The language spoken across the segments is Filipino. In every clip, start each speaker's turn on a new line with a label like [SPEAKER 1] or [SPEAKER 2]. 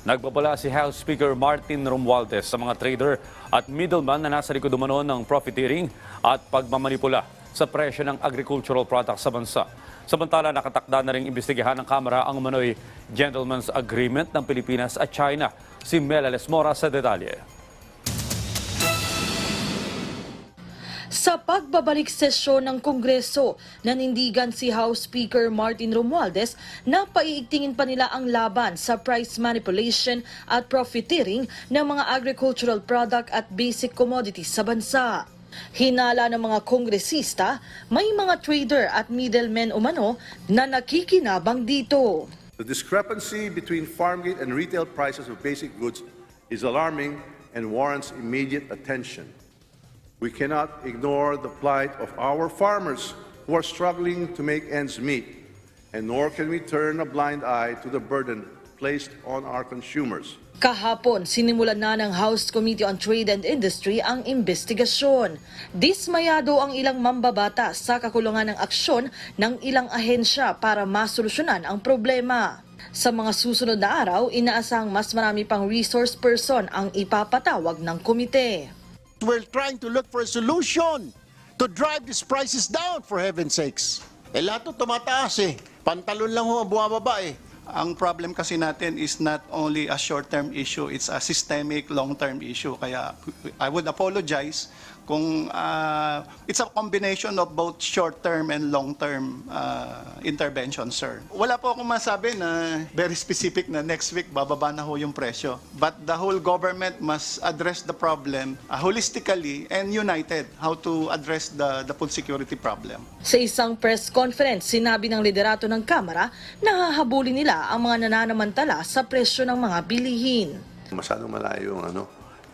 [SPEAKER 1] Nagbabala si House Speaker Martin Romualdez sa mga trader at middleman na nasa likod umano ng profiteering at pagmamanipula sa presyo ng agricultural products sa bansa. Samantala, nakatakda na rin imbestigahan ng Kamara ang umano'y Gentleman's Agreement ng Pilipinas at China. Si Mela Lesmora sa detalye.
[SPEAKER 2] Sa pagbabalik sesyon ng Kongreso, nanindigan si House Speaker Martin Romualdez na paiigtingin pa nila ang laban sa price manipulation at profiteering ng mga agricultural product at basic commodities sa bansa. Hinala ng mga kongresista, may mga trader at middlemen umano na nakikinabang dito.
[SPEAKER 3] The discrepancy between farm gate and retail prices of basic goods is alarming and warrants immediate attention. We cannot ignore the plight of our farmers who are struggling to make ends meet, and nor can we turn a blind eye to the burden placed on our consumers.
[SPEAKER 2] Kahapon, sinimulan na ng House Committee on Trade and Industry ang investigasyon. Dismayado ang ilang mambabata sa kakulungan ng aksyon ng ilang ahensya para masolusyonan ang problema. Sa mga susunod na araw, inaasang mas marami pang resource person ang ipapatawag ng komite.
[SPEAKER 4] We're trying to look for a solution to drive these prices down, for heaven's sakes. Eh, lahat to tumataas eh. Pantalon lang ho ang bumababa eh.
[SPEAKER 5] Ang problem kasi natin is not only a short-term issue, it's a systemic long-term issue. Kaya I would apologize kung ah, it's a combination of both short-term and long-term ah, intervention, sir. Wala po akong masabi na very specific na next week bababa na ho yung presyo. But the whole government must address the problem ah, holistically and united how to address the, the food security problem.
[SPEAKER 2] Sa isang press conference, sinabi ng liderato ng Kamara na hahabulin nila ang mga nananamantala sa presyo ng mga bilihin.
[SPEAKER 3] Masyadong malayo yung, ano,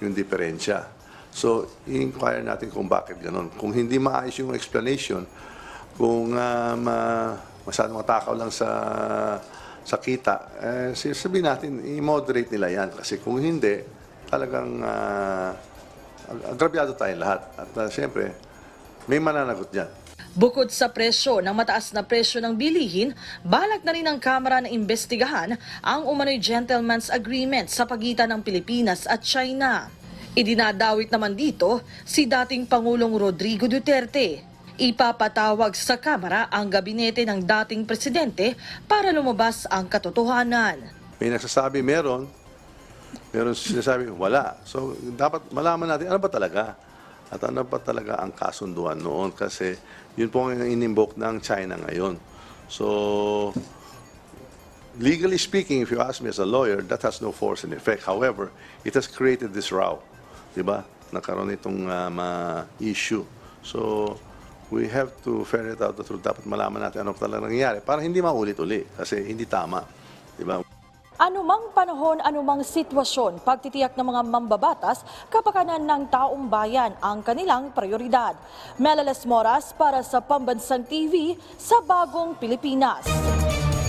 [SPEAKER 3] yung diferensya. So, i-inquire natin kung bakit ganun. Kung hindi maayos yung explanation, kung um, uh, masyadong matakaw lang sa sa kita, eh, sabihin natin, i-moderate nila yan. Kasi kung hindi, talagang uh, agrabyado tayong lahat. At uh, siyempre, may mananagot dyan.
[SPEAKER 2] Bukod sa presyo ng mataas na presyo ng bilihin, balak na rin ng Kamara na imbestigahan ang umano'y gentleman's agreement sa pagitan ng Pilipinas at China. Idinadawit naman dito si dating Pangulong Rodrigo Duterte. Ipapatawag sa Kamara ang gabinete ng dating presidente para lumabas ang katotohanan.
[SPEAKER 3] May nagsasabi meron, meron sinasabi wala. So, dapat malaman natin ano ba talaga? At ano ba talaga ang kasunduan noon? Kasi yun po ang inimbok ng China ngayon. So, legally speaking, if you ask me as a lawyer, that has no force and effect. However, it has created this row. Di ba? Nakaroon itong um, uh, issue. So, we have to ferret out the truth. Dapat malaman natin ano talaga nangyayari para hindi maulit-uli. Kasi hindi tama. Di ba?
[SPEAKER 2] Anumang panahon, anumang sitwasyon, pagtitiyak ng mga mambabatas, kapakanan ng taong bayan ang kanilang prioridad. Melales Moras para sa Pambansang TV sa Bagong Pilipinas.